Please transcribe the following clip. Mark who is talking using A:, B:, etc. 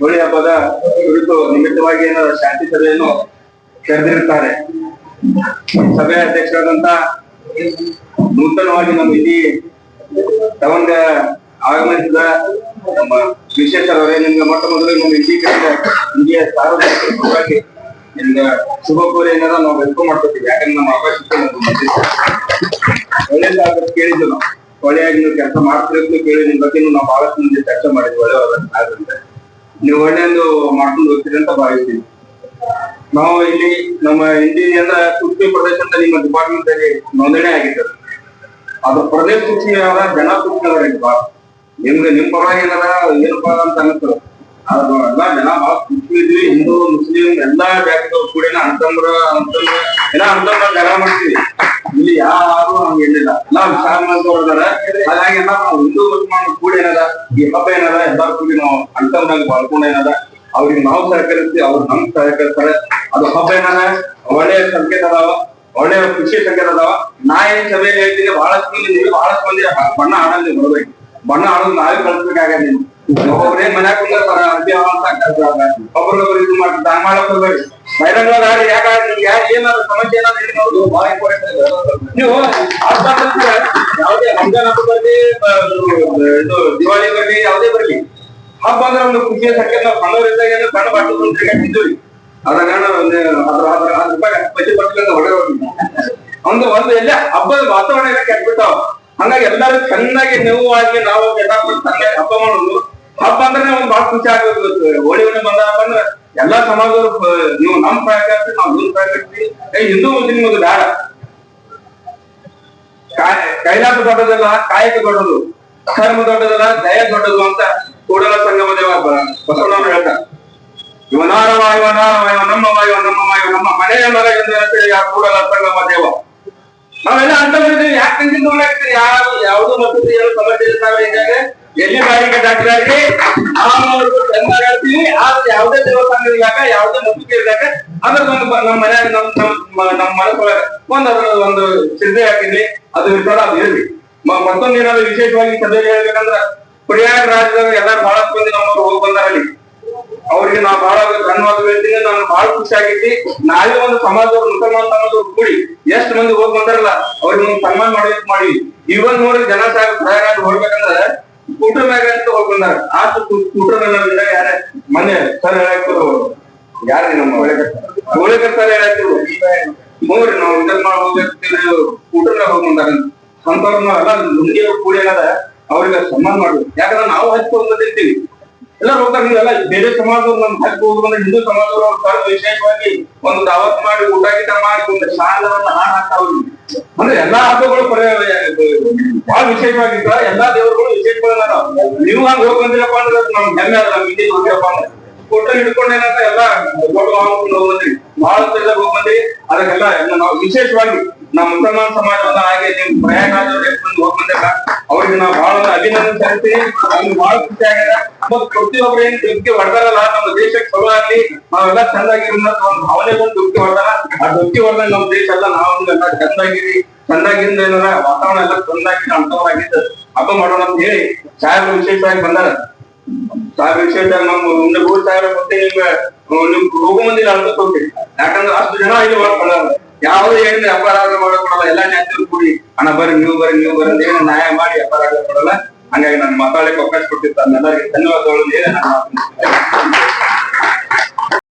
A: ಹೋಳಿ ಹಬ್ಬದ ಕುರಿತು ನಿಮಿತ್ತವಾಗಿ ಏನಾದ್ರು ಶಾಂತಿ ಸಭೆಯನ್ನು ಕರೆದಿರುತ್ತಾರೆ. ಸಭೆಯ ಅಧ್ಯಕ್ಷರಾದಂತ ನೂತನವಾಗಿ ನಮ್ಮ ಇಲ್ಲಿ ತಗೊಂಡ ಆಗಮಿಸಿದ ನಮ್ಮ ನಿಮ್ಗೆ ಮೊಟ್ಟ ಮೊದಲು ನಮ್ಮ ಇಲ್ಲಿ ಇಂಡಿಯ ಸಾರ್ವಜನಿಕವಾಗಿ ನಿಮ್ಗೆ ಶುಭ ಏನಾರ ನಾವು ವೆಲ್ಕಮ್ ಮಾಡ್ಕೊತೀವಿ. ಯಾಕಂದ್ರೆ ನಮ್ಮ ಅವಕಾಶ ಒಳ್ಳೆದಾಗ ಕೇಳಿದ್ದು ನಾವು. ಒಳ್ಳೆಯಾಗಿ ನೀವು ಕೆಲಸ ಮಾಡ್ತಿರೋದು ಕೇಳಿ ನಿಮ್ ಬಗ್ಗೆ ನಾವು ಬಹಳಷ್ಟು ಮಂದಿ ಚರ್ಚೆ ಮಾಡಿದ್ವಿ. ಒಳ್ಳೆಯವಾದಂತ ನೀವು ಒಳ್ಳೆಯದು ಮಾಡ್ಕೊಂಡು ಹೋಗ್ತೀರಿ ಅಂತ ಭಾವಿಸ್ತೀವಿ. ನಾವು ಇಲ್ಲಿ ನಮ್ಮ ಇಂಜಿನಿಯರ್ ಪ್ರದೇಶ ಪ್ರದೇಶದ ನಿಮ್ಮ ಡಿಪಾರ್ಟ್ಮೆಂಟ್ ಅಲ್ಲಿ ನೋಂದಣಿ ಆಗಿದೆ ಅದು ಪ್ರದೇಶ ಅದ ಜನ ಸೂಚಿ ಬಾ ನಿಮ್ಗೆ ನಿಮ್ ಪರವಾಗಿ ಏನಾರ ಏನಪ್ಪ ಅಂತ ಅನಿಸ್ತದ ಅದು ಎಲ್ಲ ಜನ ಬಹಳ ಖುಷಿ ಎಲ್ಲಾ ಜಾತಿಗಳು ಕೂಡ ಅಂತಂದ್ರ ಅಂತಂದ್ರ ಎಲ್ಲ ಅಂತಂದ್ರ ಜಗಳ ಮಾಡ್ತೀವಿ. ಇಲ್ಲಿ ಯಾರು ಹಂಗ ಏನಿಲ್ಲ ಎಲ್ಲಾ ವಿಚಾರ ಮಾಡ್ತಾರ ಹಾಗಾಗಿ ನಾವು ಹಿಂದೂ ಮುಸ್ಲಿಂ ಕೂಡ ಏನದ, ಈ ಹಬ್ಬ ಏನದ, ಎಲ್ಲಾರು ಕೂಡಿ ನಾವು ಅಂತಂದಾಗ ಬಾಳ್ಕೊಂಡು ಏನದ, ಅವ್ರಿಗೆ ನಾವು ಸಹಕರಿಸ್ತೀವಿ, ಅವ್ರು ನಮ್ ಸಹಕರಿಸ್ತಾರೆ. ಅದು ಹಬ್ಬ ಏನದ ಒಳ್ಳೆಯ ಸಂಕೇತ ಅದಾವ ಒಳ್ಳೆಯ ಖುಷಿ ಸಂಕೇತ ಅದಾವ. ನಾ ಏನ್ ಸಭೆಯಲ್ಲಿ ಹೇಳ್ತೀನಿ, ಬಹಳಷ್ಟು ಮಂದಿ, ನೀವು ಬಹಳಷ್ಟು ಮಂದಿ ಬಣ್ಣ ಆಡಲ್ಲಿ ಬರ್ಬೇಕು. ಬಣ್ಣ ಆಡೋದು ನಾವೇ ಕಳಿಸ್ಬೇಕಾಗ ನೀವು ಮನ್ಯಾಗ ಅಂತ ಇದು ಯಾಕ ಏನಾದ್ರು ಸಮಸ್ಯೆ ಏನಾದ್ರು ನೀವು ಬರ್ಲಿ ದಿವಾಳಿ ಬರ್ಲಿ, ಯಾವುದೇ ಬರ್ಲಿ. ಹಬ್ಬ ಅಂದ್ರೆ ಒಂದು ಖುಷಿಯ ಸಂಖ್ಯೆ ನಾವು ಸಣ್ಣವರಿದ್ದಾಗ ಏನೋ ಸಣ್ಣ ಬಾಟು ಒಂದು ರೂಪಾಯಿ ಒಂದು ಎಲ್ಲ ಹಬ್ಬದ ವಾತಾವರಣ ಕೆಟ್ಬಿಟ್ಟಾವ ಹಂಗಾಗಿ ಎಲ್ಲರೂ ಚೆನ್ನಾಗಿ ನೋವಾಗಿ ನಾವು ಕೆಟ್ಟ ಚೆನ್ನಾಗಿ ಹಬ್ಬ ಮಾಡೋದು ಹಬ್ಬ ಅಂದ್ರೆ ಒಂದ್ ಬಹಳ ಖುಷಿ ಆಗೋದು ಹೋಳಿ ಹುಣ್ಣಿ ಬಂದ ಹಬ್ಬ ಅಂದ್ರೆ ಎಲ್ಲಾ ಸಮಾಜದವರು ನೀವು ನಮ್ ಸಹಕರಿಸಿ ನಾವು ನಿಮ್ ಏ, ಹಿಂದೂ ಮುಸ್ಲಿಂ ಅದು ಬೇಡ. ಕೈಲಾಸ ದೊಡ್ಡದಲ್ಲ ಕಾಯಕ ದೊಡ್ಡದು. ಧರ್ಮ ದೊಡ್ಡದಲ್ಲ ದಯ ದೊಡ್ಡದು ಅಂತ ಕೂಡಲ ಸಂಗಮ ದೇವ ಬಸವಣ್ಣ ಹೇಳ್ತಾರೆ. ಇವನಾರವ ಇವನಾರವ ಇವ ನಮ್ಮ ವಾಯು ನಮ್ಮ ಇವ ನಮ್ಮ ಮನೆಯ ಮರ ಎಂದು ಆ ಕೂಡಲ ಸಂಗಮ ದೇವ. ನಾವೆಲ್ಲ ಅಂತ ಯಾಕೆ ಯಾರು, ಯಾವ್ದು ಮತ್ತು ಸಮಸ್ಯೆ ಇರ್ತಾವೆ ಹೀಗಾಗ ಎಲ್ಲಿ ಬಾರಿಗೆ ಡಾಕ್ಟರ್ ಚಂದ ಹೇಳ್ತೀನಿ ಆದ್ರೆ ಯಾವುದೇ ದೇವಸ್ಥಾನ ಇರ್ಲಾಕ ಯಾವ್ದೇ ನಂಬಿಕೆ ಇರ್ಲಾಕ ಅಂದ್ರೆ ನಮ್ಮ ನಮ್ಮ ಮನ್ಯಾಗ ನಮ್ ನಮ್ಮ ನಮ್ಮ ಮನಸ್ಸೊಳಗ ಒಂದ್ ಅದ್ರ ಒಂದು ಚಿಂತೆ ಹಾಕಿದ್ರಿ ಅದು ಇರ್ತಾರ ಅದು ಹೇಳ್ರಿ ಮತ್ತೊಂದು ಏನಾದ್ರು ವಿಶೇಷವಾಗಿ ಸದ್ಯ ಹೇಳ್ಬೇಕಂದ್ರ, ಪ್ರಯಾಗ ರಾಜ್ಯದಾಗ ಎಲ್ಲಾರು ಬಹಳಷ್ಟು ಮಂದಿ ನಮ್ಮ ಹೋಗಿ ಬಂದಾರ ಅಲ್ಲಿ ಅವ್ರಿಗೆ ನಾ ಬಹಳ ಧನ್ಯವಾದ ಹೇಳ್ತೀನಿ, ನಾನು ಬಹಳ ಖುಷಿ ಆಗೈತಿ ನಾವೇ ಒಂದು ಸಮಾಜದವ್ರು, ಮುಸಲ್ಮಾನ್ ಸಮಾಜದವ್ರು ಕೂಡಿ ಎಷ್ಟ್ ಮಂದಿ ಹೋಗಿ ಬಂದಾರಲ್ಲ, ಅವ್ರಿಗೆ ಒಂದು ಸನ್ಮಾನ ಮಾಡ್ಬೇಕು ಮಾಡಿ. ಇವನ್ ನೋಡಿ ಜನ ಸಾಹೇಬ್ ಪ್ರಯಾಗ ಹೋಗ್ಬೇಕಂದ್ರ ಸ್ಕೂಟರ್ ಮ್ಯಾಗ ಅಂತ ಹೋಗಿ ಆತ ಆ ಸ್ಕೂಟರ್ ಮ್ಯಾಗ ಯಾರ ಮೊನ್ನೆ ಸರ್ ಹೇಳಾಕ್ತಿರು ಯಾರ್ರಿ ನಮ್ಮ ಹೋಳಿಕರ್ ಸರ್ ಹೇಳಾಕ್ತಿರು ನೋಡ್ರಿ ನಾವು ಇದನ್ ಮಾಡಿ ಹೋಗ್ಬೇಕು ಸ್ಕೂಟರ್ ಮ್ಯಾಗ ಹೋಗ್ಬಂದಾರ. ಅಂತವ್ರನ್ನ ಎಲ್ಲ ಲುಂಗಿ ಕೂಡಿ ಏನದ ಅವ್ರಿಗೆ ಸನ್ಮಾನ ಮಾಡ್ಬೇಕು ಯಾಕಂದ್ರೆ ನಾವು ಹಚ್ಕೊಂಡು ಬಂದಿರ್ತೀವಿ ಎಲ್ಲ ಹೋಗ್ತಾರೆ ನೀವೆಲ್ಲ ಬೇರೆ ಸಮಾಜದವ್ರು ನಮ್ ಹಕ್ಕ ಹೋಗ್ಬಂದ್ರೆ ಹಿಂದೂ ಸಮಾಜದವ್ರು ಅವ್ರು ವಿಶೇಷವಾಗಿ ಒಂದು ದಾವತ್ ಮಾಡಿ ಊಟ ಗೀಟ ಮಾಡಿ ಒಂದು ಶಾಲವನ್ನು ಹಾಡ್ ಹಾಕ್ತಾವ್ರಿ. ಅಂದ್ರೆ ಎಲ್ಲಾ ಹಬ್ಬಗಳು ಬಹಳ ವಿಶೇಷವಾಗಿದ್ರ ಎಲ್ಲಾ ದೇವರುಗಳು ವಿಶೇಷಗಳನ್ನ ನೀವು ಹಂಗ ಹೋಗಿ ಬಂದಿರಪ್ಪ ಅಂದ್ರೆ ಅದು ನಮ್ಗೆ ಹೆಮ್ಮೆ ಅದ ನಮ್ಗೆ ಇಲ್ಲಿ ಹೋಗಿರಪ್ಪ ಅಂದ್ರೆ ಫೋಟೋ ಹಿಡ್ಕೊಂಡೇನಂತ ಎಲ್ಲ ಫೋಟೋ ಹಾಕೊಂಡು ಹೋಗಿ ಬಹಳ ಎಲ್ಲ ಹೋಗಿ ಬಂದ್ರಿ. ಅದಕ್ಕೆಲ್ಲ ನಾವು ವಿಶೇಷವಾಗಿ ನಮ್ಮ ಮುಸಲ್ಮಾನ್ ಸಮಾಜವನ್ನ ಹಾಗೆ ನೀವು ಪ್ರಯಾಣದವ್ರು ಬಂದು ಹೋಗಿ ಬಂದಾಗ ಅವ್ರಿಗೆ ನಾವು ಬಹಳ ಅಭಿನಂದನೆ ಸಲ್ಲಿಸ್ತೀವಿ. ನಮ್ಗೆ ಬಹಳ ಖುಷಿ ಆಗ್ಯದ ಮತ್ ಪ್ರತಿಯೊಬ್ರು ಏನ್ ದುಡ್ಡಿಗೆ ಹೊಡೆದಾರಲ್ಲ ನಮ್ಮ ದೇಶಕ್ಕೆ ಚಲೋ ಆಗ್ಲಿ. ನಾವೆಲ್ಲ ಚಂದಾಗಿರೋಣ ಒಂದು ಭಾವನೆ ಬಂದು ದುಡ್ಡಿಗೆ ಹೊಡೆದಾರ ಆ ದುಃಖಿ ಹೊಡೆದಾಗ ನಮ್ಮ ದೇಶ ಎಲ್ಲ ನಾವು ಎಲ್ಲ ಚಂದಾಗಿರಿ ಚಂದಾಗಿಂದ ಏನಾರ ವಾತಾವರಣ ಎಲ್ಲ ಚಂದಾಗಿ ಅಂತವರಾಗಿದ್ದು ಹಬ್ಬ ಮಾಡೋಣ ಅಂತ ಹೇಳಿ ಸಾಹೇಬರು ವಿಶೇಷವಾಗಿ ಬಂದಾರ. ಸಾಹೇಬ್ ವಿಶೇಷ ನಮ್ಮ ಮುಂದೆ ಮೂರ್ ಸಾವಿರ ಮತ್ತೆ ನಿಮ್ಗೆ ನಿಮ್ ಹೋಗು ಮುಂದಿಲ್ಲ ಅನ್ಕೋತ ಹೋಗ್ತೀವಿ ಯಾಕಂದ್ರೆ ಅಷ್ಟು ಜನ ಇಲ್ಲಿ ಮಾಡ್ಕೊಳ್ಳಲ್ಲ ಯಾವುದೇ ಏನು ವ್ಯಾಪಾರ ಮಾಡಕೊಡಲ್ಲ ಎಲ್ಲಾ ಜಾತಿಯವರು ಕೂಡಿ ಹಣ ಬರ್ರಿ, ನೀವು ಬರ್ರಿ ನೀವು ಬರ್ರಿ ಅಂತ ಏನು ನ್ಯಾಯ ಮಾಡಿ ವ್ಯಾಪಾರ ಕೊಡಲ್ಲ. ಹಂಗಾಗಿ ನಾನು ಮಾತಾಡಲಿಕ್ಕೆ ಅವಕಾಶ ಕೊಟ್ಟಿರ್ತಾರೆ ಎಲ್ಲರಿಗೆ ಧನ್ಯವಾದಗಳು